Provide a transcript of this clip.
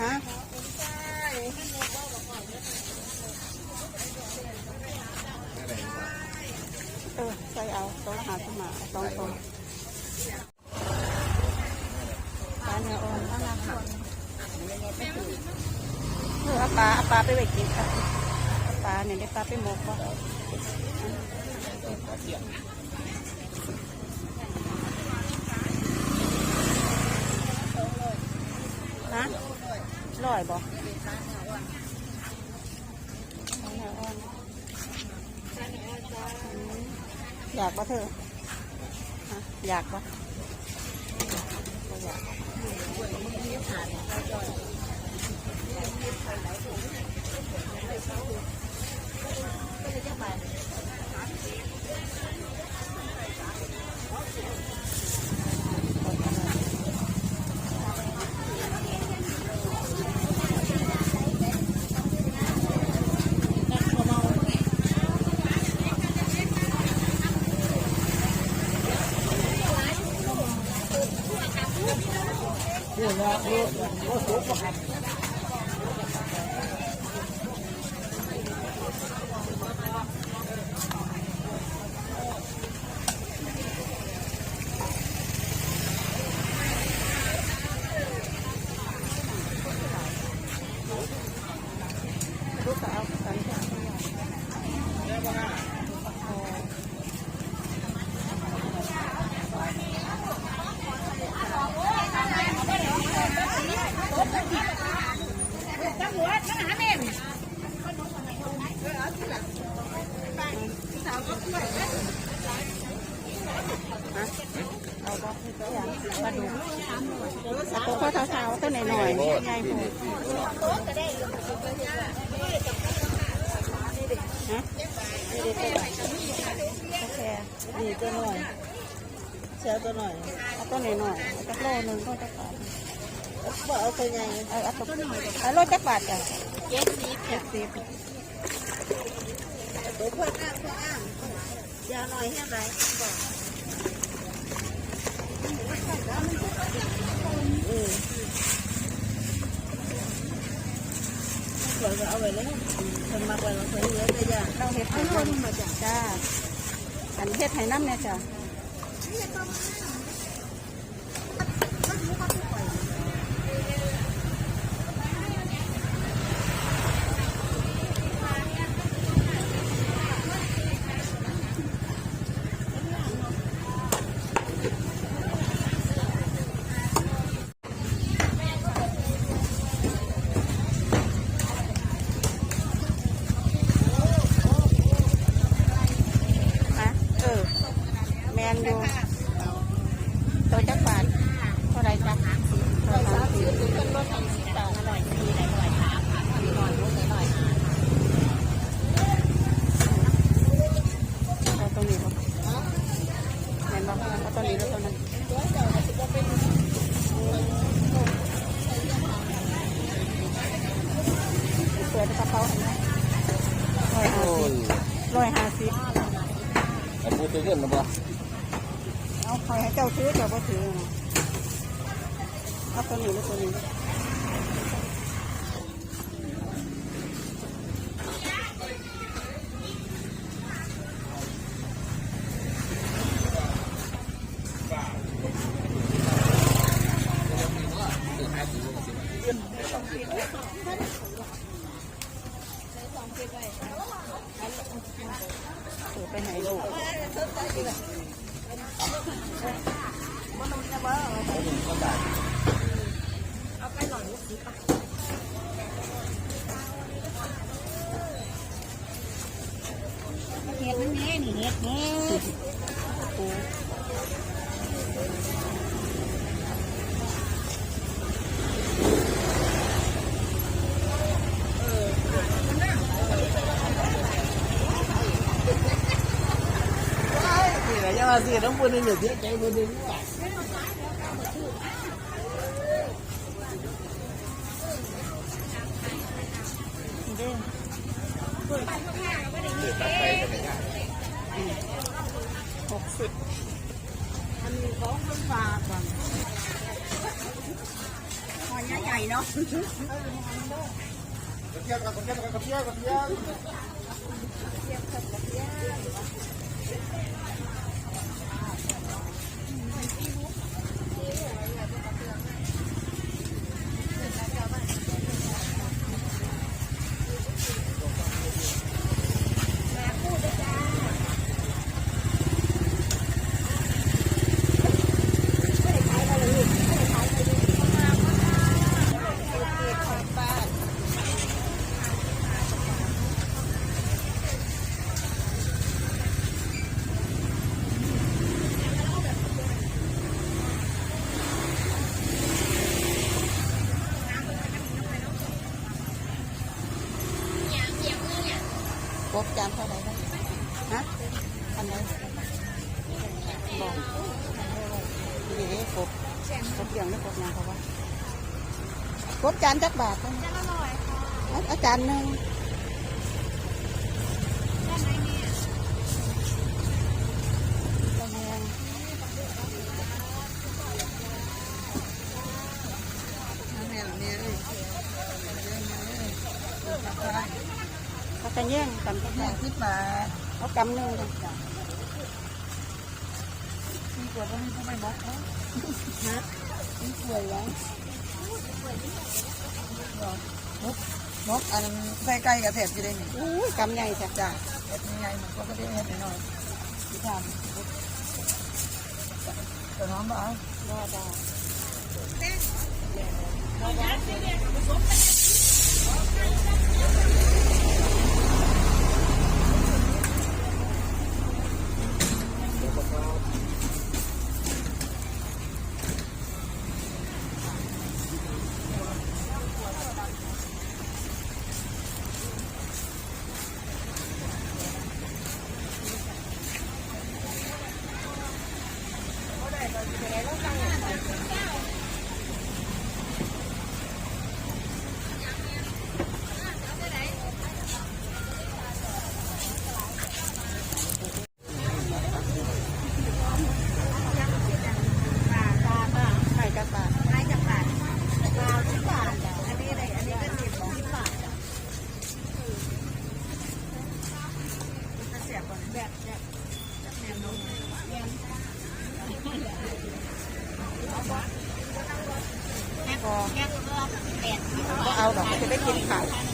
ฮะเออใส่เอาต้องหาขึ้นมาต้องต้องปลาเนื้ออ่อนปลาหนักเออปลาปลาไปไปกินค่ะปลาเนี่ยได้ปลาไปหมกป่ะฮะ ร้อยบ่ปลาเนื้ออ่อนอยากปะเธอฮะอยากปะบ่อยาก อย่างปลาดุกตัวข้าเท้าๆตัวหน่อยๆใหญ่ๆพูดฮะนี่เด็กโอเคนี่ตัวหน่อยเชียวตัวหน่อยเอาตัวหน่อยๆเอาจักโลนึงก็จะบาทบอกเอาตัวใหญ่เอาเอาตัวเอาโลจักบาทจ้ะเจ็ดสิบเจ็ดสิบตัวเพื่อนอ้างเพื่อนอ้างยาวหน่อยแค่ไหนบอกเออสวยก็เอาไว้เลยคนมากไว้เราเคยเยอะ เลยจ้ะเราเฮ็ดให้น้ำมาจ้ะจ้าอันเฮ็ดให้น้ำเนี่ยจ้ะ อันพูดตัวเรื่อเปล่าเอาคอยให้เจ้าซื้อเจ้าก็ถือเอาตัวนี้หรือตัวนี้ถือไปไหนลูก เห็ดมันแน่นี่เห็ดแน่ ปูนี่แหละยังมาสิต้องพูดในหนึ่งที่ใจพูดในนี้ว่ะ นี่เด้หกสิบ มันมีของมันฝากก่อนหอยใหญ่ๆเนาะ กระเทียมกระเทียมกระเทียมกระเทียม กบจานเท่าไหร่ฮะอันไหนบอกดีเด้ กบกบเกี่ยงหรือกบยังเขาว่ากบจานจักบาทจานละร้อยค่ะอาจารย์หนึ่งระแวงเขาจะแย่งกันก็ได้สิบบาทเอากำหนึ่งเลยจ้ะมีขวดก็ไม่ต้องไปบอกเขา ฮะนี่วยแล้วมกอันใส่ไก่กับแถบจะได้หนึ่อู้ยกำใหญ่จ้ะจ้ะเห็ดยังไงมันก็ได้เห็ดหน่อยที่ทำแต่น้องบอกรอดาไข่กระปาด ให้จากบาทบาทสิบบาทอันนี้อะไรอันนี้ก็สิบสิบบาทจะเสียบก่อน แบบแบบแบบแนวโน้มพอก็เอาดอกจะได้กินไข่ก็ดีจะสิบคน